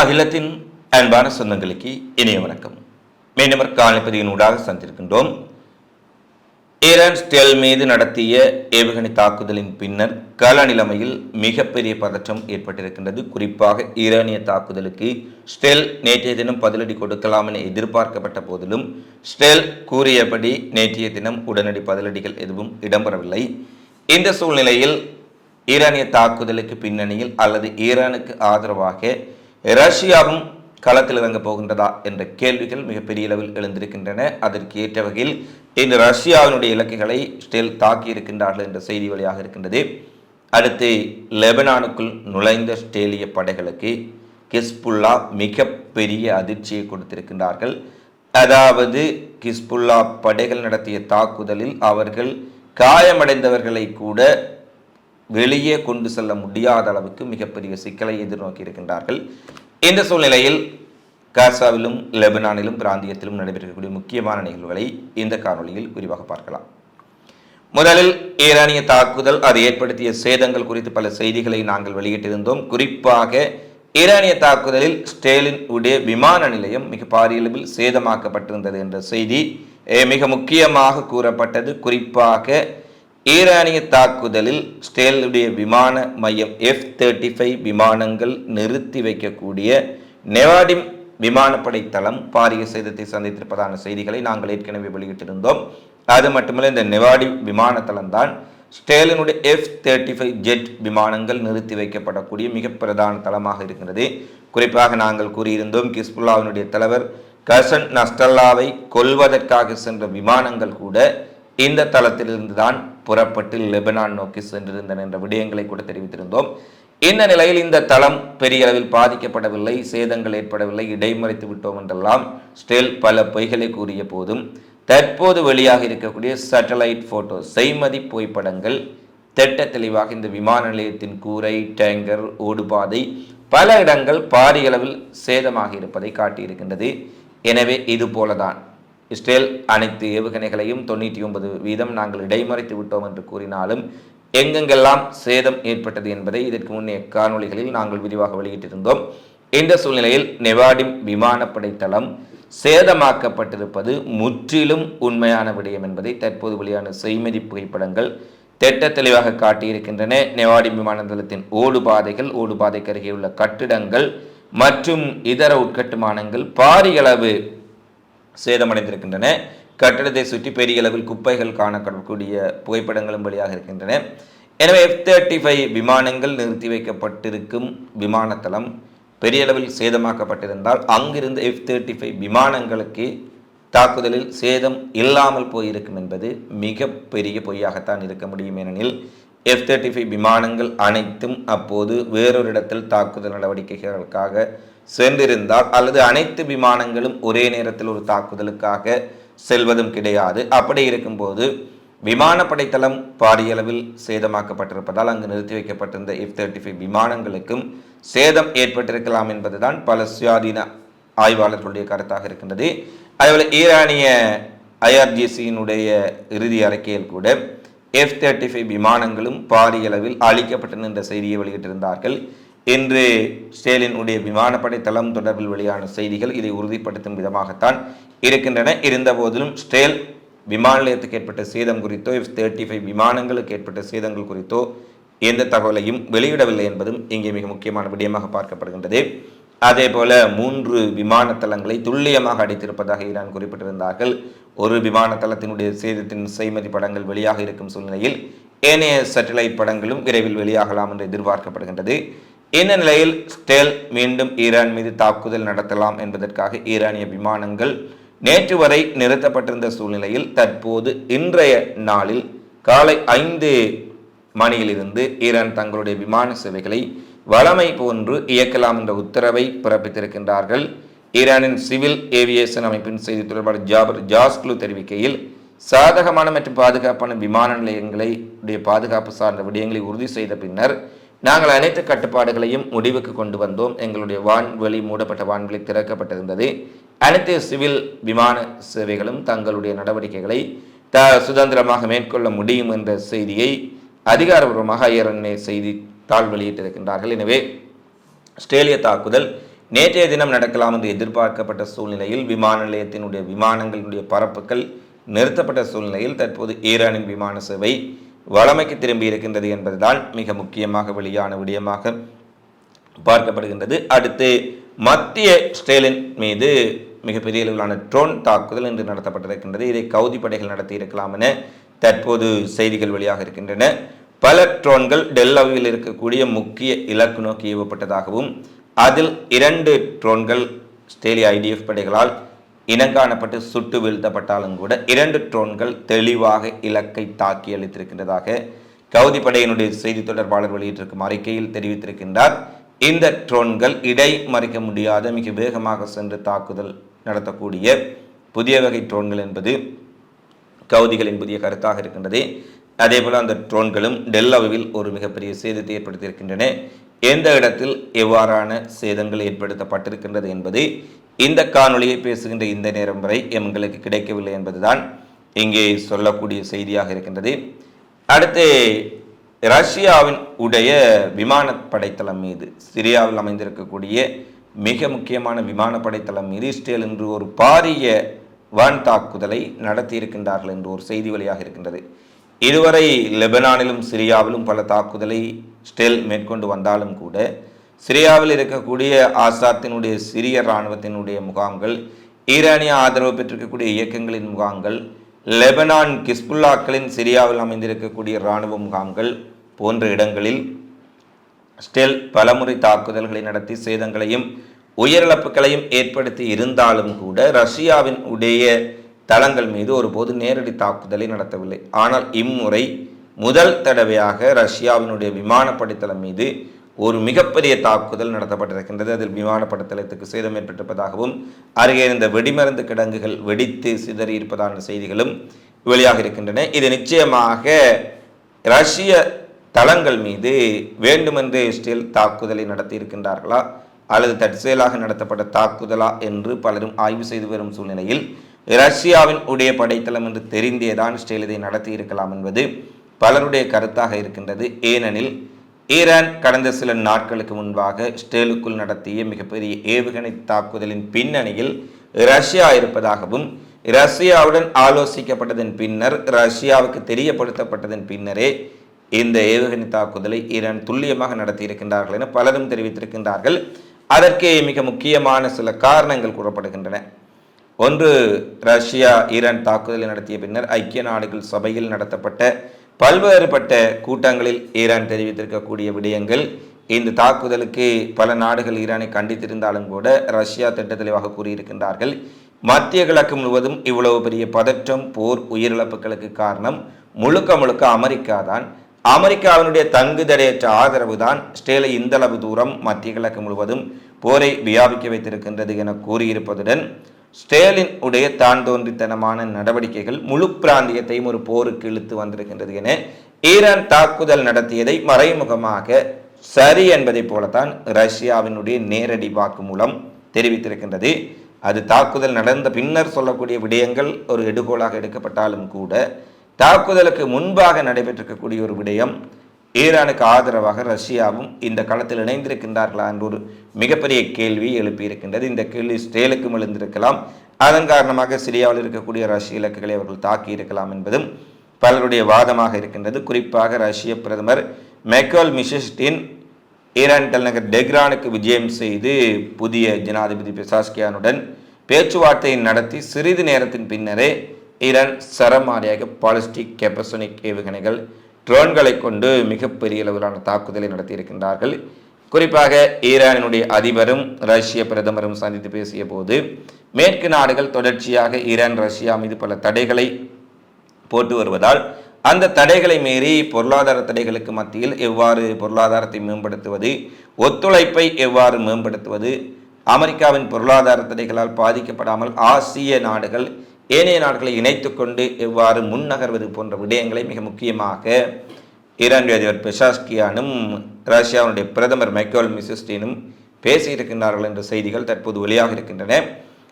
அகிலத்தின் அன்பான சொந்தங்களுக்கு இணைய வணக்கம். மீனவர் காணிப்பதியின் ஊடாக சந்திருக்கின்றோம் ஈரான் ஸ்டெல் மீது நடத்திய ஏவுகணை தாக்குதலின் பின்னர் கள நிலைமையில் மிகப்பெரிய பதற்றம் ஏற்பட்டிருக்கின்றது. குறிப்பாக ஈரானிய தாக்குதலுக்கு ஸ்டெல் நேற்றைய தினம் பதிலடி கொடுக்கலாம் என எதிர்பார்க்கப்பட்ட போதிலும் ஸ்டெல் கூறியபடி நேற்றைய தினம் உடனடி பதிலடிகள் எதுவும் இடம்பெறவில்லை. இந்த சூழ்நிலையில் ஈரானிய தாக்குதலுக்கு பின்னணியில் அல்லது ஈரானுக்கு ஆதரவாக ரஷ்யாவும் களத்தில் இறங்க போகின்றதா என்ற கேள்விகள் மிகப்பெரிய அளவில் எழுந்திருக்கின்றன. அதற்கு ஏற்ற வகையில் இந்த ரஷ்யாவினுடைய இலக்குகளை ஸ்டெல் தாக்கி இருக்கின்றார்கள் என்ற செய்தி வழியாக இருக்கின்றது. அடுத்து லெபனானுக்குள் நுழைந்த ஸ்டேலிய படைகளுக்கு கிஸ்புல்லா மிகப்பெரிய அதிர்ச்சியை கொடுத்திருக்கின்றார்கள். அதாவது கிஸ்புல்லா படைகள் நடத்திய தாக்குதலில் அவர்கள் காயமடைந்தவர்களை கூட வெளியே கொண்டு செல்ல முடியாத அளவுக்கு மிகப்பெரிய சிக்கலை எதிர்நோக்கி இருக்கின்றார்கள். இந்த சூழ்நிலையில் காசாவிலும் லெபனானிலும் பிராந்தியத்திலும் நடைபெறக்கூடிய முக்கியமான நிகழ்வுகளை இந்த காணொளியில் விரிவாக பார்க்கலாம். முதலில் ஈரானிய தாக்குதல் அது ஏற்படுத்திய சேதங்கள் குறித்து பல செய்திகளை நாங்கள் வெளியிட்டிருந்தோம். குறிப்பாக ஈரானிய தாக்குதலில் ஸ்டேலின் உடைய விமான நிலையம் மிக பாரிய அளவில் சேதமாக்கப்பட்டிருந்தது என்ற செய்தி மிக முக்கியமாக கூறப்பட்டது. குறிப்பாக ஈரானிய தாக்குதலில் ஸ்டேலுடைய விமான மையம் எஃப் தேர்ட்டி ஃபைவ் விமானங்கள் நிறுத்தி வைக்கக்கூடிய நெவாடிம் விமானப்படை தளம் பாரிய சேதத்தை சந்தித்திருப்பதான செய்திகளை நாங்கள் ஏற்கனவே வெளியிட்டிருந்தோம். அது மட்டுமல்ல இந்த நெவாடி விமான தளம் தான் ஸ்டேலினுடைய எஃப் தேர்ட்டி ஃபைவ் ஜெட் விமானங்கள் நிறுத்தி வைக்கப்படக்கூடிய மிக பிரதான தளமாக இருக்கிறது. குறிப்பாக நாங்கள் கூறியிருந்தோம் கிஸ்புல்லாவினுடைய தலைவர் கசன் நஸ்டல்லாவை கொல்வதற்காக சென்ற விமானங்கள் கூட இந்த தளத்திலிருந்து தான் புறப்பட்டு லெபனான் நோக்கி சென்றிருந்தன என்ற விடயங்களை கூட தெரிவித்திருந்தோம். இந்த நிலையில் இந்த தளம் பெரிய அளவில் பாதிக்கப்படவில்லை சேதங்கள் ஏற்படவில்லை இடைமறைத்து விட்டோம் என்றெல்லாம் ஸ்டெல் பல பொய்களை கூறிய போதும் தற்போது வெளியாக இருக்கக்கூடிய சேட்டலைட் போட்டோ செய்மதி புகைப்படங்கள் திட்ட தெளிவாக இந்த விமான நிலையத்தின் கூரை டேங்கர் ஓடுபாதை பல இடங்கள் பாரிய அளவில் சேதமாக இருப்பதை காட்டியிருக்கின்றது. எனவே இது போலதான். இஸ்ரேல் அனைத்து ஏவுகணைகளையும் தொண்ணூற்றி ஒன்பது வீதம் நாங்கள் இடைமறைத்து விட்டோம் என்று கூறினாலும் எங்கெங்கெல்லாம் சேதம் ஏற்பட்டது என்பதை இதற்கு முன்னே காணொளிகளில் நாங்கள் விரிவாக வெளியிட்டிருந்தோம். இந்த சூழ்நிலையில் நெவாடிம் விமானப்படை தளம் சேதமாக்கப்பட்டிருப்பது முற்றிலும் உண்மையான விடயம் என்பதை தற்போது வெளியான செய்மதி புகைப்படங்கள் திட்ட தெளிவாக காட்டியிருக்கின்றன. நெவாடி விமான தளத்தின் ஓடுபாதைகள் ஓடுபாதைக்கு அருகே உள்ள கட்டிடங்கள் மற்றும் இதர உட்கட்டுமானங்கள் பாரியளவு சேதமடைந்திருக்கின்றன. கட்டடத்தை சுற்றி பெரிய அளவில் குப்பைகள் காணப்படக்கூடிய புகைப்படங்களும் வெளியாக இருக்கின்றன. எனவே எஃப் தேர்ட்டி ஃபைவ் விமானங்கள் நிறுத்தி வைக்கப்பட்டிருக்கும் விமானத்தளம் பெரிய அளவில் சேதமாக்கப்பட்டிருந்தால் அங்கிருந்த எஃப் தேர்ட்டி ஃபைவ் விமானங்களுக்கு தாக்குதலில் சேதம் இல்லாமல் போயிருக்கும் என்பது மிகப்பெரிய பொய்யாகத்தான் இருக்க முடியும் ஏனெனில் எஃப் தேர்ட்டி ஃபைவ் விமானங்கள் அனைத்தும் அப்போது வேறொரு இடத்தில் தாக்குதல் நடவடிக்கைகளுக்காக சென்றிருந்தால் அல்லது அனைத்து விமானங்களும் ஒரே நேரத்தில் ஒரு தாக்குதலுக்காக செல்வதும் கிடையாது. அப்படி இருக்கும்போது விமானப்படை தளம் சேதமாக்கப்பட்டிருப்பதால் அங்கு நிறுத்தி வைக்கப்பட்டிருந்த எஃப் தேர்ட்டி ஃபைவ் விமானங்களுக்கும் சேதம் ஏற்பட்டிருக்கலாம் என்பதுதான் பல சுயாதீன ஆய்வாளர்களுடைய கருத்தாக இருக்கின்றது. அதேபோல் ஈரானிய ஐஆர்ஜிசியினுடைய இறுதி அறிக்கையில் கூட எஃப் தேர்ட்டி ஃபைவ் விமானங்களும் பாரியளவில் அழிக்கப்பட்டன என்ற செய்தியை வெளியிட்டிருந்தார்கள். இன்று ஸ்டேலினுடைய விமானப்படை தளம் தொடர்பில் வெளியான செய்திகள் இதை உறுதிப்படுத்தும் விதமாகத்தான் இருக்கின்றன. இருந்த போதிலும் ஸ்டேல் விமான நிலையத்துக்கு ஏற்பட்ட சேதம் குறித்தோ எஃப் தேர்ட்டி ஃபைவ் விமானங்களுக்கு ஏற்பட்ட சேதங்கள் குறித்தோ எந்த தகவலையும் வெளியிடவில்லை என்பதும் இங்கே மிக முக்கியமான விடயமாக பார்க்கப்படுகின்றது. அதே போல மூன்று விமான தளங்களை துல்லியமாக அடித்திருப்பதாக ஈரான் குறிப்பிட்டிருந்தார்கள். ஒரு விமான தளத்தினுடைய சேதத்தின் செய்மதி படங்கள் வெளியாக இருக்கும் சூழ்நிலையில் ஏனைய சேட்டலைட் படங்களும் விரைவில் வெளியாகலாம் என்று எதிர்பார்க்கப்படுகின்றது. இந்த நிலையில் ஸ்டேல் மீண்டும் ஈரான் மீது தாக்குதல் நடத்தலாம் என்பதற்காக ஈரானிய விமானங்கள் நேற்று வரை நிறுத்தப்பட்டிருந்த சூழ்நிலையில் தற்போது இன்றைய நாளில் காலை ஐந்து மணியிலிருந்து ஈரான் தங்களுடைய விமான சேவைகளை வளமை போன்று இயக்கலாம் என்ற உத்தரவை பிறப்பித்திருக்கின்றார்கள். ஈரானின் சிவில் ஏவியேஷன் அமைப்பின் செய்தி தொடர்பாளர் ஜாபர் ஜாஸ்க்லு தெரிவிக்கையில் சாதகமான மற்றும் பாதுகாப்பான விமான நிலையங்களை உடைய பாதுகாப்பு சார்ந்த விடயங்களை உறுதி செய்த பின்னர் நாங்கள் அனைத்து கட்டுப்பாடுகளையும் முடிவுக்கு கொண்டு வந்தோம். எங்களுடைய வான்வெளி மூடப்பட்ட வான்வெளி திறக்கப்பட்டிருந்தது. அனைத்து சிவில் விமான சேவைகளும் தங்களுடைய நடவடிக்கைகளை த சுதந்திரமாக மேற்கொள்ள முடியும் என்ற செய்தியை அதிகாரபூர்வமாக ஐஆர்என்ஏ செய்தித்தாள் வெளியிட்டிருக்கின்றார்கள். எனவே ஆஸ்திரேலிய தாக்குதல் நேற்றைய தினம் நடக்கலாம் என்று எதிர்பார்க்கப்பட்ட சூழ்நிலையில் விமான நிலையத்தினுடைய விமானங்களுடைய பரப்புகள் நிறுத்தப்பட்ட சூழ்நிலையில் தற்போது ஈரானின் விமான சேவை வளமைக்கு திரும்பி இருக்கின்றது என்பதுதான் மிக முக்கியமாக வெளியான விடயமாக பார்க்கப்படுகின்றது. அடுத்து மத்திய ஸ்டேலின் மீது மிகப்பெரிய அளவிலான ட்ரோன் தாக்குதல் இன்று நடத்தப்பட்டிருக்கின்றது. இதை கவுதி படைகள் நடத்தி என தற்போது செய்திகள் வெளியாக இருக்கின்றன. பல ட்ரோன்கள் டெல்லவில் இருக்கக்கூடிய முக்கிய இலக்கு நோக்கி ஏவப்பட்டதாகவும் அதில் இரண்டு ட்ரோன்கள் ஸ்டேலிய ஐடிஎஃப் படைகளால் இனங்காணப்பட்டு சுட்டு வீழ்த்தப்பட்டாலும் கூட இரண்டு ட்ரோன்கள் தெளிவாக இலக்கை தாக்கி அளித்திருக்கின்றதாக கவுதி படையினுடைய செய்தி தொடர்பாளர் வெளியிட்டிருக்கும் அறிக்கையில் தெரிவித்திருக்கின்றார். இந்த ட்ரோன்கள் இடை மறைக்க முடியாத மிக வேகமாக சென்று தாக்குதல் நடத்தக்கூடிய புதிய வகை ட்ரோன்கள் என்பது கவுதிகளின் புதிய கருத்தாக இருக்கின்றது. அதேபோல் அந்த ட்ரோன்களும் டெல்லவில் ஒரு மிகப்பெரிய சேதத்தை ஏற்படுத்தியிருக்கின்றன. எந்த இடத்தில் எவ்வாறான சேதங்கள் ஏற்படுத்தப்பட்டிருக்கின்றது என்பது இந்த காணொளியை பேசுகின்ற இந்த நேரம் வரை எங்களுக்கு கிடைக்கவில்லை என்பதுதான் இங்கே சொல்லக்கூடிய செய்தியாக இருக்கின்றது. அடுத்து ரஷ்யாவின் உடைய விமானப்படைத்தளம் மீது சிரியாவில் அமைந்திருக்கக்கூடிய மிக முக்கியமான விமானப்படைத்தளம் மீது இஸ்ரேல் என்று ஒரு பாரிய வான் தாக்குதலை நடத்தியிருக்கின்றார்கள் என்று ஒரு செய்தி வழியாக இருக்கின்றது. இதுவரை லெபனானிலும் சிரியாவிலும் பல தாக்குதலை ஸ்டெல் மேற்கொண்டு வந்தாலும் கூட சிரியாவில் இருக்கக்கூடிய ஆசாத்தினுடைய சிரிய இராணுவத்தினுடைய முகாம்கள் ஈரானிய ஆதரவு பெற்றிருக்கக்கூடிய இயக்கங்களின் முகாம்கள் லெபனான் கிஸ்புல்லாக்களின் சிரியாவில் அமைந்திருக்கக்கூடிய இராணுவ முகாம்கள் போன்ற இடங்களில் ஸ்டெல் பலமுறை தாக்குதல்களை நடத்தி சேதங்களையும் உயிரிழப்புகளையும் ஏற்படுத்தி இருந்தாலும் கூட ரஷ்யாவின் உடைய தளங்கள் மீது ஒருபோது நேரடி தாக்குதலை நடத்தவில்லை. ஆனால் இம்முறை முதல் தடவையாக ரஷ்யாவினுடைய விமானப்படை தளம் மீது ஒரு மிகப்பெரிய தாக்குதல் நடத்தப்பட்டிருக்கின்றது. அதில் விமானப்படை தளத்துக்கு சேதம் ஏற்பட்டிருப்பதாகவும் அருகே இருந்த வெடிமருந்து கிடங்குகள் வெடித்து சிதறி இருப்பதான செய்திகளும் வெளியாக இருக்கின்றன. இது நிச்சயமாக ரஷ்ய தளங்கள் மீது வேண்டுமென்றே இஸ்ரேல் தாக்குதலை நடத்தி இருக்கின்றார்களா அல்லது தற்செயலாக நடத்தப்பட்ட தாக்குதலா என்று பலரும் ஆய்வு செய்து வரும் சூழ்நிலையில் ரஷ்யாவின் உடைய படைத்தளம் என்று தெரிந்தேதான் இஸ்ரேல் இதை நடத்தி இருக்கலாம் என்பது பலருடைய கருத்தாக இருக்கின்றது. ஏனெனில் ஈரான் கடந்த சில நாட்களுக்கு முன்பாக ஸ்டேலுக்குள் நடத்திய மிகப்பெரிய ஏவுகணை தாக்குதலின் பின்னணியில் ரஷ்யா இருப்பதாகவும் ரஷ்யாவுடன் ஆலோசிக்கப்பட்டதன் பின்னர் ரஷ்யாவுக்கு தெரியப்படுத்தப்பட்டதன் பின்னரே இந்த ஏவுகணை தாக்குதலை ஈரான் துல்லியமாக நடத்தியிருக்கின்றார்கள் என பலரும் தெரிவித்திருக்கின்றார்கள். அதற்கே மிக முக்கியமான சில காரணங்கள் கூறப்படுகின்றன. ஒன்று ரஷ்யா ஈரான் தாக்குதலை நடத்திய பின்னர் ஐக்கிய நாடுகள் சபையில் நடத்தப்பட்ட பல்வேறுபட்ட கூட்டங்களில் ஈரான் தெரிவித்திருக்கக்கூடிய விடயங்கள் இந்த தாக்குதலுக்கு பல நாடுகள் ஈரானை கண்டித்திருந்தாலும் கூட ரஷ்யா திட்ட தெளிவாக கூறியிருக்கின்றார்கள். மத்திய கிழக்கு முழுவதும் இவ்வளவு பெரிய பதற்றம் போர் உயிரிழப்புகளுக்கு காரணம் முழுக்க முழுக்க அமெரிக்கா தான். அமெரிக்காவினுடைய தங்குதடையற்ற ஆதரவு தான் ஸ்டேலை இந்தளவு தூரம் மத்திய கிழக்கு முழுவதும் போரை வியாபிக்க வைத்திருக்கின்றது என கூறியிருப்பதுடன் ஸ்டேலின் உடைய தான் தோன்றித்தனமான நடவடிக்கைகள் முழு பிராந்தியத்தையும் ஒரு போருக்கு இழுத்து வந்திருக்கின்றது என ஈரான் தாக்குதல் நடத்தியதை மறைமுகமாக சரி என்பதைப் போலத்தான் ரஷ்யாவினுடைய நேரடி வாக்கு மூலம் தெரிவித்திருக்கின்றது. அது தாக்குதல் நடந்த பின்னர் சொல்லக்கூடிய விடயங்கள் ஒரு எடுகோலாக எடுக்கப்பட்டாலும் கூட தாக்குதலுக்கு முன்பாக நடைபெற்றிருக்கக்கூடிய ஒரு விடயம் ஈரானுக்கு ஆதரவாக ரஷ்யாவும் இந்த களத்தில் இணைந்திருக்கின்றார்களா என்ற ஒரு மிகப்பெரிய கேள்வி எழுப்பியிருக்கின்றது. இந்த கேள்வி ஸ்டேலுக்கும் எழுந்திருக்கலாம். அதன் காரணமாக சிரியாவில் இருக்கக்கூடிய ரஷ்ய இலக்குகளை அவர்கள் தாக்கி இருக்கலாம் என்பதும் பலருடைய வாதமாக இருக்கின்றது. குறிப்பாக ரஷ்ய பிரதமர் மெக்கோல் மிஷஸ்டின் ஈரான் தலைநகர் டெக்ரானுக்கு விஜயம் செய்து புதிய ஜனாதிபதி பெசாஸ்கியானுடன் பேச்சுவார்த்தையை நடத்தி சிறிது நேரத்தின் பின்னரே ஈரான் சரமாரியாக பாலிஸ்டிக் கெபசோனிக் ஏவுகணைகள் ட்ரோன்களை கொண்டு மிகப்பெரிய அளவிலான தாக்குதலை நடத்தியிருக்கின்றார்கள். குறிப்பாக ஈரானினுடைய அதிபரும் ரஷ்ய பிரதமரும் சந்தித்து பேசிய போது மேற்கு நாடுகள் தொடர்ச்சியாக ஈரான் ரஷ்யா மீது பல தடைகளை போட்டு வருவதால் அந்த தடைகளை மீறி பொருளாதார தடைகளுக்கு மத்தியில் எவ்வாறு பொருளாதாரத்தை மேம்படுத்துவது ஒத்துழைப்பை எவ்வாறு மேம்படுத்துவது அமெரிக்காவின் பொருளாதார தடைகளால் பாதிக்கப்படாமல் ஆசிய நாடுகள் ஏனைய நாடுகளை இணைத்துக்கொண்டு எவ்வாறு முன்னகர்வது போன்ற விடயங்களை மிக முக்கியமாக ஈரான் அதிபர் பெஷாஸ்கியானும் ரஷ்யாவுடைய பிரதமர் மைக்கேல் மிசிஸ்டினும் பேசியிருக்கின்றார்கள் என்ற செய்திகள் தற்போது வெளியாக இருக்கின்றன.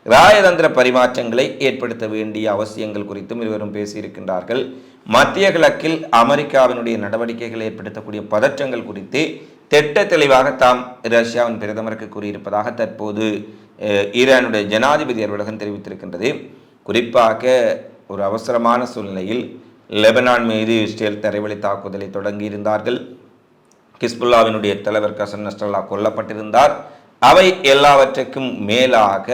ராயதந்திர பரிமாற்றங்களை ஏற்படுத்த வேண்டிய அவசியங்கள் குறித்தும் இருவரும் பேசியிருக்கின்றார்கள். மத்திய கிழக்கில் அமெரிக்காவினுடைய நடவடிக்கைகள் ஏற்படுத்தக்கூடிய பதற்றங்கள் குறித்து திட்ட தெளிவாக தாம் ரஷ்யாவின் பிரதமருக்கு கூறியிருப்பதாக தற்போது ஈரானுடைய ஜனாதிபதி அலுவலகம் தெரிவித்திருக்கின்றது. குறிப்பாக ஒரு அவசரமான சூழ்நிலையில் லெபனான் மீது இஸ்ரேல் தரைவழி தாக்குதலை தொடங்கியிருந்தார்கள். கிஸ்புல்லாவினுடைய தலைவர் கசன் நஸ்ரல்லா கொல்லப்பட்டிருந்தார். அவை எல்லாவற்றுக்கும் மேலாக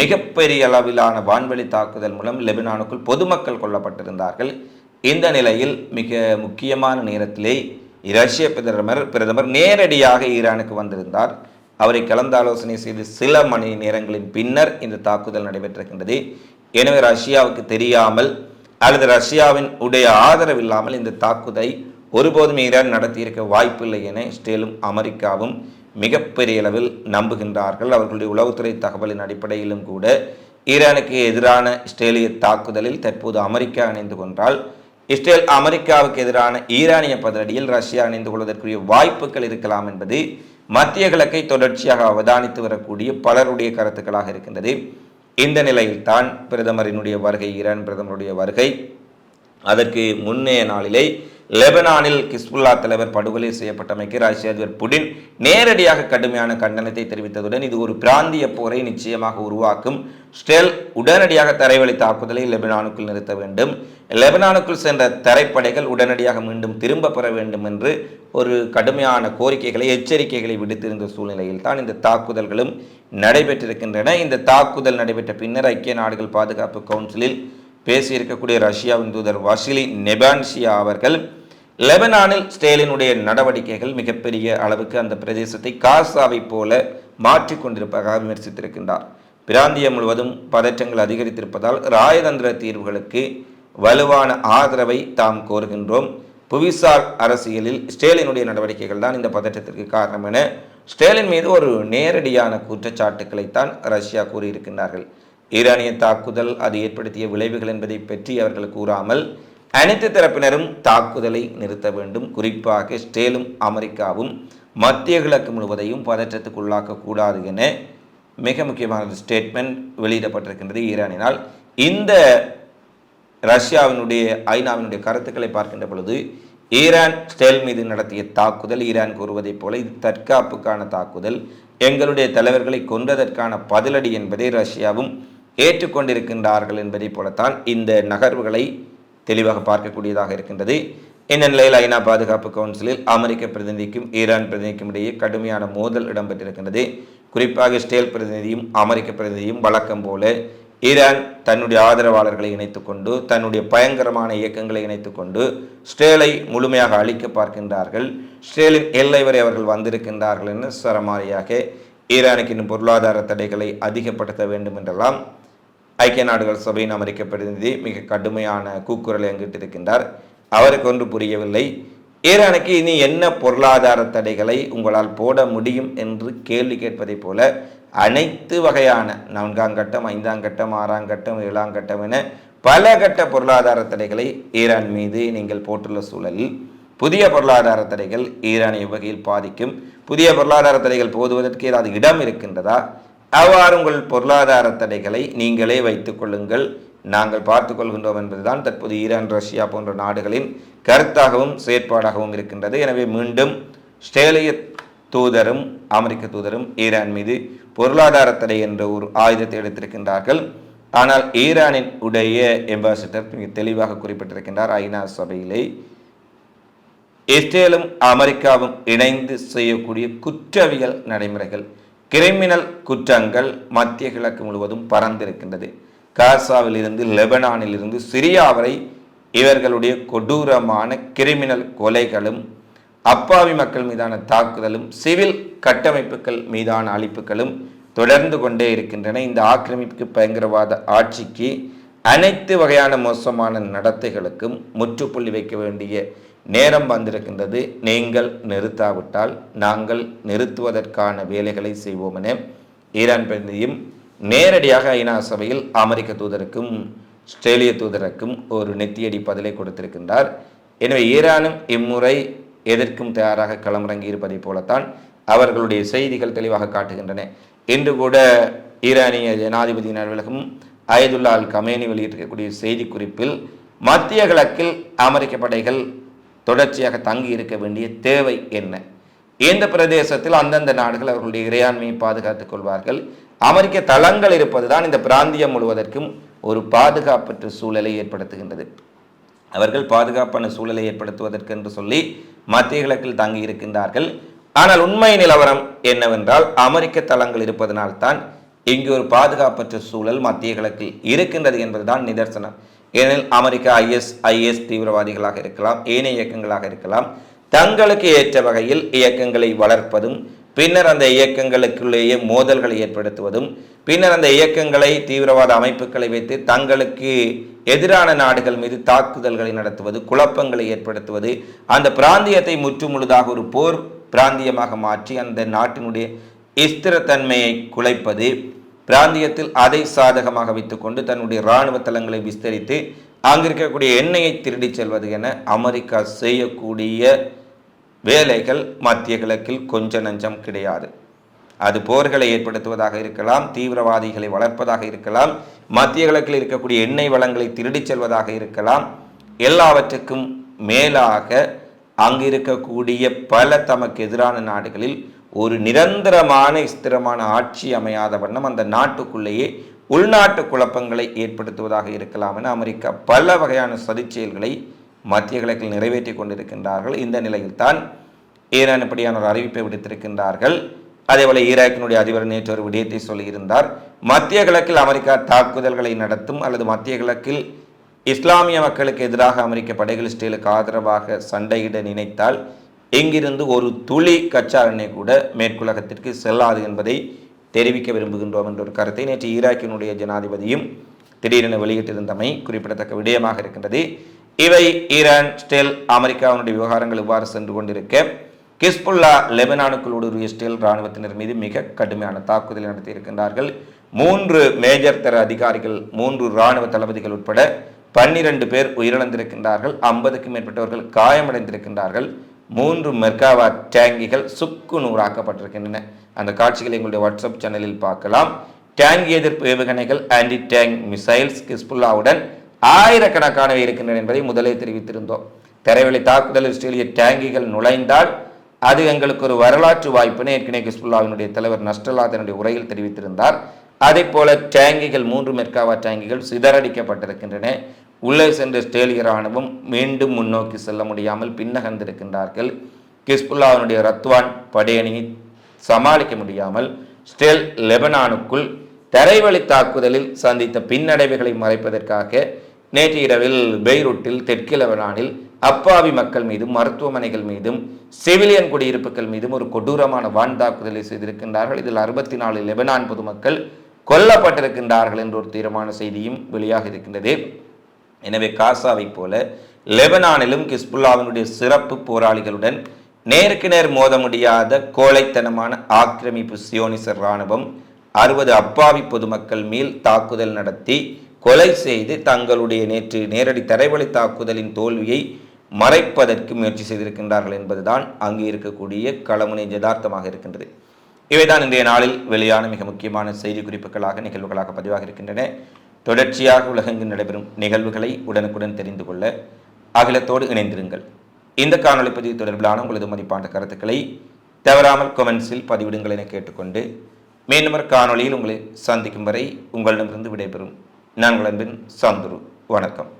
மிகப்பெரிய அளவிலான வான்வெளி தாக்குதல் மூலம் லெபனானுக்குள் பொதுமக்கள் கொல்லப்பட்டிருந்தார்கள். இந்த நிலையில் மிக முக்கியமான நேரத்திலே ரஷ்ய பிரதமர் பிரதமர் நேரடியாக ஈரானுக்கு வந்திருந்தார். அவரை கலந்தாலோசனை செய்து சில மணி நேரங்களின் பின்னர் இந்த தாக்குதல் நடைபெற்றிருக்கின்றது. எனவே ரஷ்யாவுக்கு தெரியாமல் அல்லது ரஷ்யாவின் உடைய ஆதரவு இல்லாமல் இந்த தாக்குதலை ஒருபோதும் ஈரான் நடத்தியிருக்க வாய்ப்பில்லை என இஸ்ரேலும் அமெரிக்காவும் மிகப்பெரிய அளவில் நம்புகின்றார்கள். அவர்களுடைய உளவுத்துறை தகவலின் அடிப்படையிலும் கூட ஈரானுக்கு எதிரான இஸ்ரேலிய தாக்குதலில் தற்போது அமெரிக்கா இணைந்து கொண்டால் இஸ்ரேல் அமெரிக்காவுக்கு எதிரான ஈரானிய பதிலடியில் ரஷ்யா இணைந்து கொள்வதற்குரிய வாய்ப்புகள் இருக்கலாம் என்பது மத்திய கிழக்கை தொடர்ச்சியாக அவதானித்து வரக்கூடிய பலருடைய கருத்துக்களாக இருக்கின்றது. இந்த நிலையில்தான் பிரதமரினுடைய வருகை ஈரான் பிரதமருடைய வருகை. அதற்கு முன்னைய நாளிலே லெபனானில் கிஸ்புல்லா தலைவர் படுகொலை செய்யப்பட்டமைக்கு ரஷ்ய அதிபர் புடின் நேரடியாக கடுமையான கண்டனத்தை தெரிவித்ததுடன் இது ஒரு பிராந்திய போரை நிச்சயமாக உருவாக்கும். ஸ்டெல் உடனடியாக தரைவழி தாக்குதலை லெபனானுக்குள் நிறுத்த வேண்டும். லெபனானுக்குள் சென்ற தரைப்படைகள் உடனடியாக மீண்டும் திரும்ப பெற வேண்டும் என்று ஒரு கடுமையான கோரிக்கைகளை எச்சரிக்கைகளை விடுத்திருந்த சூழ்நிலையில் தான் இந்த தாக்குதல்களும் நடைபெற்றிருக்கின்றன. இந்த தாக்குதல் நடைபெற்ற பின்னர் ஐக்கிய நாடுகள் பாதுகாப்பு கவுன்சிலில் பேசியிருக்கக்கூடிய ரஷ்யாவின் தூதர் வசிலி நெபான்சியா அவர்கள் லெபனானில் ஸ்டேலினுடைய நடவடிக்கைகள் மிகப்பெரிய அளவுக்கு அந்த பிரதேசத்தை காசாவை போல மாற்றிக் கொண்டிருப்பதாக விமர்சித்திருக்கின்றார். பிராந்தியம் முழுவதும் பதற்றங்கள் அதிகரித்திருப்பதால் ராயதந்திர தீர்வுகளுக்கு வலுவான ஆதரவை தாம் கோருகின்றோம். புவிசார் அரசியலில் ஸ்டேலினுடைய நடவடிக்கைகள் தான் இந்த பதற்றத்திற்கு காரணம் என ஸ்டேலின் மீது ஒரு நேரடியான குற்றச்சாட்டுக்களைத்தான் ரஷ்யா கூறியிருக்கின்றார்கள். ஈரானிய தாக்குதல் அது ஏற்படுத்திய விளைவுகள் என்பதை பற்றி அவர்கள் கூறாமல் அனைத்து தரப்பினரும் தாக்குதலை நிறுத்த வேண்டும். குறிப்பாக ஸ்டேலும் அமெரிக்காவும் மத்திய கிழக்கு முழுவதையும் பதற்றத்துக்குள்ளாக்க கூடாது என மிக முக்கியமான ஸ்டேட்மெண்ட் வெளியிடப்பட்டிருக்கின்றது ஈரானினால். இந்த ரஷ்யாவினுடைய ஐநாவினுடைய கருத்துக்களை பார்க்கின்ற பொழுது ஈரான் ஸ்டேல் மீது நடத்திய தாக்குதல் ஈரான் கூறுவதைப் போல இது தற்காப்புக்கான தாக்குதல். எங்களுடைய தலைவர்களை கொன்றதற்கான பதிலடி என்பதை ரஷ்யாவும் ஏற்றுக்கொண்டிருக்கின்றார்கள் என்பதைப் போலத்தான் இந்த நகர்வுகளை தெளிவாக பார்க்கக்கூடியதாக இருக்கின்றது. இந்த நிலையில் ஐநா பாதுகாப்பு கவுன்சிலில் அமெரிக்க பிரதிநிதிக்கும் ஈரான் பிரதிநிதிக்கும் இடையே கடுமையான மோதல் இடம்பெற்றிருக்கின்றது. குறிப்பாக ஸ்டேல் பிரதிநிதியும் அமெரிக்க பிரதிநிதியும் வழக்கம் போல ஈரான் தன்னுடைய ஆதரவாளர்களை இணைத்துக்கொண்டு தன்னுடைய பயங்கரமான இயக்கங்களை இணைத்துக்கொண்டு ஸ்டேலை முழுமையாக அழிக்க பார்க்கின்றார்கள். ஸ்டேலின் எல்லை வரை அவர்கள் வந்திருக்கின்றார்கள் என்று சரமாரியாக ஈரானுக்கு இன்னும் பொருளாதார தடைகளை அதிகப்படுத்த வேண்டும் என்றெல்லாம் ஐக்கிய நாடுகள் சபையின் அமெரிக்க பிரதிநிதி மிக கடுமையான கூக்குரலை அங்கிட்டிருக்கின்றார். அவருக்கு ஒன்று புரியவில்லை. ஈரானுக்கு இனி என்ன பொருளாதார தடைகளை உங்களால் போட முடியும் என்று கேள்வி கேட்பதைப் போல அனைத்து வகையான நான்காம் கட்டம் ஐந்தாம் கட்டம் ஆறாம் கட்டம் ஏழாம் கட்டம் என பல கட்ட பொருளாதார தடைகளை ஈரான் மீது நீங்கள் போட்டுள்ள சூழலில் புதிய பொருளாதார தடைகள் ஈரானை வகையில் பாதிக்கும்? புதிய பொருளாதார தடைகள் போதுவதற்கு ஏதாவது இடம் இருக்கின்றதா? அவ்வாறு உங்கள் பொருளாதார தடைகளை நீங்களே வைத்துக் கொள்ளுங்கள். நாங்கள் பார்த்து கொள்கின்றோம் என்பதுதான் தற்போது ஈரான் ரஷ்யா போன்ற நாடுகளின் கருத்தாகவும் செயற்பாடாகவும் இருக்கின்றது. எனவே மீண்டும் ஸ்டேலிய தூதரும் அமெரிக்க தூதரும் ஈரான் மீது பொருளாதார தடை என்ற ஒரு ஆயுதத்தை எடுத்திருக்கின்றார்கள். ஆனால் ஈரானின் உடைய எம்பாசிடர் மிக தெளிவாக குறிப்பிட்டிருக்கின்றார் ஐநா சபையிலே. இஸ்ரேலும் அமெரிக்காவும் இணைந்து செய்யக்கூடிய குற்றவியல் நடைமுறைகள் கிரிமினல் குற்றங்கள் மத்திய கிழக்கு முழுவதும் பறந்திருக்கின்றது காசாவில் இருந்து லெபனானில் இருந்து சிரியா வரை இவர்களுடைய கொடூரமான கிரிமினல் கொலைகளும் அப்பாவி மக்கள் மீதான தாக்குதலும் சிவில் கட்டமைப்புகள் மீதான அழிப்புகளும் தொடர்ந்து கொண்டே இருக்கின்றன. இந்த ஆக்கிரமிப்பு பயங்கரவாத ஆட்சிக்கு அனைத்து வகையான மோசமான நடத்தைகளுக்கும் முற்றுப்புள்ளி வைக்க வேண்டிய நேரம் வந்திருக்கின்றது. நீங்கள் நிறுத்தாவிட்டால் நாங்கள் நிறுத்துவதற்கான வேலைகளை செய்வோம் என ஈரான் பிரதிநிதியும் நேரடியாக ஐநா சபையில் அமெரிக்க தூதருக்கும் ஆஸ்திரேலிய தூதருக்கும் ஒரு நெத்தியடி பதிலை கொடுத்திருக்கின்றார். எனவே ஈரானும் இம்முறை எதற்கும் தயாராக களமிறங்கி இருப்பதை போலத்தான் அவர்களுடைய செய்திகள் தெளிவாக காட்டுகின்றன. இன்று கூட ஈரானிய ஜனாதிபதியின் அலுவலகம் அயதுல்லா அல் கமேனி வெளியிட்டிருக்கக்கூடிய செய்திக்குறிப்பில் மத்திய கிழக்கில் அமெரிக்க படைகள் தொடர்ச்சியாக தங்கி இருக்க வேண்டிய தேவை என்ன? இந்த பிரதேசத்தில் அந்தந்த நாடுகள் அவர்களுடைய இறையாண்மையை பாதுகாத்துக் கொள்வார்கள். அமெரிக்க தளங்கள் இருப்பதுதான் இந்த பிராந்தியம் முழுவதற்கும் ஒரு பாதுகாப்பற்ற சூழலை ஏற்படுத்துகின்றது. அவர்கள் பாதுகாப்பான சூழலை ஏற்படுத்துவதற்கு என்று சொல்லி மத்திய கிழக்கில் தங்கி இருக்கின்றார்கள். ஆனால் உண்மை நிலவரம் என்னவென்றால் அமெரிக்க தளங்கள் இருப்பதனால்தான் இங்கு ஒரு பாதுகாப்பற்ற சூழல் மத்திய கிழக்கில் இருக்கின்றது என்பதுதான் நிதர்சனம். ஏனெனில் அமெரிக்கா ஐஎஸ் ஐஎஸ் தீவிரவாதிகளாக இருக்கலாம் ஏனைய இயக்கங்களாக இருக்கலாம் தங்களுக்கு ஏற்ற வகையில் இயக்கங்களை வளர்ப்பதும் பின்னர் அந்த இயக்கங்களுக்குள்ளேயே மோதல்களை ஏற்படுத்துவதும் பின்னர் அந்த இயக்கங்களை தீவிரவாத அமைப்புகளை வைத்து தங்களுக்கு எதிரான நாடுகள் மீது தாக்குதல்களை நடத்துவது குழப்பங்களை ஏற்படுத்துவது அந்த பிராந்தியத்தை முற்றுமுழுதாக ஒரு போர் பிராந்தியமாக மாற்றி அந்த நாட்டினுடைய ஸ்திரத்தன்மையை குலைப்பது பிராந்தியத்தில் அதை சாதகமாக வைத்துக்கொண்டு தன்னுடைய இராணுவ தளங்களை விஸ்தரித்து அங்கிருக்கக்கூடிய எண்ணெயை திருடி செல்வது என அமெரிக்கா செய்யக்கூடிய வேலைகள் மத்திய கிழக்கில் கொஞ்ச நஞ்சம் கிடையாது. அது போர்களை ஏற்படுத்துவதாக இருக்கலாம் தீவிரவாதிகளை வளர்ப்பதாக இருக்கலாம் மத்திய கிழக்கில் இருக்கக்கூடிய எண்ணெய் வளங்களை திருடிச் செல்வதாக இருக்கலாம். எல்லாவற்றுக்கும் மேலாக அங்கு இருக்கக்கூடிய பல தமக்கு எதிரான நாடுகளில் ஒரு நிரந்தரமான ஸ்திரமான ஆட்சி அமையாத வண்ணம் அந்த நாட்டுக்குள்ளேயே உள்நாட்டு குழப்பங்களை ஏற்படுத்துவதாக இருக்கலாம் என அமெரிக்கா பல வகையான சதிச்செயல்களை மத்திய கிழக்கில் நிறைவேற்றி கொண்டிருக்கின்றார்கள். இந்த நிலையில்தான் ஈரான் இப்படியான ஒரு அறிவிப்பை விடுத்திருக்கின்றார்கள். அதேபோல ஈராக்கினுடைய அதிபர் நேற்று ஒரு விடயத்தை சொல்லியிருந்தார். மத்திய கிழக்கில் அமெரிக்கா தாக்குதல்களை நடத்தும் அல்லது மத்திய கிழக்கில் இஸ்லாமிய மக்களுக்கு எதிராக அமெரிக்க படைகள் இஸ்ரேலுக்கு ஆதரவாக சண்டையிட நினைத்தால் இங்கிருந்து ஒரு துளி கச்சா எண்ணெய் கூட மேற்குலகத்திற்கு செல்லாது என்பதை தெரிவிக்க விரும்புகின்றோம் என்ற ஒரு கருத்தை நேற்று ஈராக்கினுடைய ஜனாதிபதியும் திடீரென வெளியிட்டிருந்தமை குறிப்பிடத்தக்க விடயமாக இருக்கின்றது. இவை ஈரான் ஸ்டெல் அமெரிக்காவினுடைய விவகாரங்கள் இவ்வாறு சென்று கொண்டிருக்க கிஸ்புல்லா லெபனானுக்குள் ஊடுருவிய இஸ்ரேல் இராணுவத்தினர் மீது மிக கடுமையான தாக்குதலை நடத்தியிருக்கின்றார்கள். மூன்று மேஜர் தர அதிகாரிகள் மூன்று இராணுவ தளபதிகள் உட்பட பன்னிரண்டு பேர் உயிரிழந்திருக்கின்றார்கள். ஐம்பதுக்கும் மேற்பட்டவர்கள் காயமடைந்திருக்கின்றார்கள். மூன்று மெர்காவா டேங்கிகள் சுக்கு நூறாக்கப்பட்டிருக்கின்றன. அந்த காட்சிகளை எங்களுடைய வாட்ஸ்அப் சேனலில் பார்க்கலாம். டேங்க் எதிர்ப்பு ஏவுகணைகள் ஆன்டி டேங்க் மிசைல்ஸ் கிஸ்புல்லாவுடன் ஆயிரக்கணக்கானவை இருக்கின்றன என்பதை முதலே தெரிவித்திருந்தோம். தரைவழி தாக்குதல் இஸ்ரேலிய டேங்கிகள் நுழைந்தால் அது எங்களுக்கு ஒரு வரலாற்று வாய்ப்புன்னு ஏற்கனவே ஹிஸ்புல்லாவினுடைய தலைவர் நஸ்டல்லா தன்னுடைய உரையில் தெரிவித்திருந்தார். அதே போல டேங்கிகள் மூன்று மெர்காவா டேங்கிகள் சிதறடிக்கப்பட்டிருக்கின்றன. உள்ளே சென்ற ஸ்டேலிய ராணுவம் மீண்டும் முன்னோக்கி செல்ல முடியாமல் பின்னகர்ந்திருக்கின்றார்கள். கிஸ்புல்லாவினுடைய ரத்வான் படையணியை சமாளிக்க முடியாமல் ஸ்டேல் லெபனானுக்குள் தரைவழி தாக்குதலில் சந்தித்த பின்னடைவுகளை மறைப்பதற்காக நேற்று இரவில் பெய்ரூட்டில் தெற்கு லெபனானில் அப்பாவி மக்கள் மீதும் மருத்துவமனைகள் மீதும் சிவிலியன் குடியிருப்புகள் மீதும் ஒரு கொடூரமான வான் தாக்குதலை செய்திருக்கின்றார்கள். இதில் அறுபத்தி நாலு லெபனான் பொதுமக்கள் கொல்லப்பட்டிருக்கின்றார்கள் என்ற ஒரு தீரமான செய்தியும் வெளியாக இருக்கின்றது. எனவே காசாவைப் போல லெபனானிலும் கிஸ்புல்லாவினுடைய சிறப்பு போராளிகளுடன் நேருக்கு நேர் மோத முடியாத கோழைத்தனமான ஆக்கிரமிப்பு சியோனிசர் இராணுவம் அறுபது அப்பாவி பொதுமக்கள் மேல் தாக்குதல் நடத்தி கொலை செய்து தங்களுடைய நேற்று நேரடி தரைவழி தாக்குதலின் தோல்வியை மறைப்பதற்கு முயற்சி செய்திருக்கின்றார்கள் என்பதுதான் அங்கு இருக்கக்கூடிய களமுனை யதார்த்தமாக இருக்கின்றது. இவைதான் இன்றைய நாளில் வெளியான மிக முக்கியமான செய்தி குறிப்புகளாக நிகழ்வுகளாக பதிவாக இருக்கின்றன. தொடர்ச்சியாக உலகெங்கு நடைபெறும் நிகழ்வுகளை உடனுக்குடன் தெரிந்து கொள்ள அகிலத்தோடு இணைந்திருங்கள். இந்த காணொலி பதிவு தொடர்பிலான உங்களது மதிப்பான கருத்துக்களை தவறாமல் கொமெண்ட்ஸில் பதிவிடுங்கள் என கேட்டுக்கொண்டு மீண்டும் ஒரு காணொலியில் உங்களை சந்திக்கும் வரை உங்களிடமிருந்து விடைபெறும். நான் அன்பின் சந்துரு. வணக்கம்.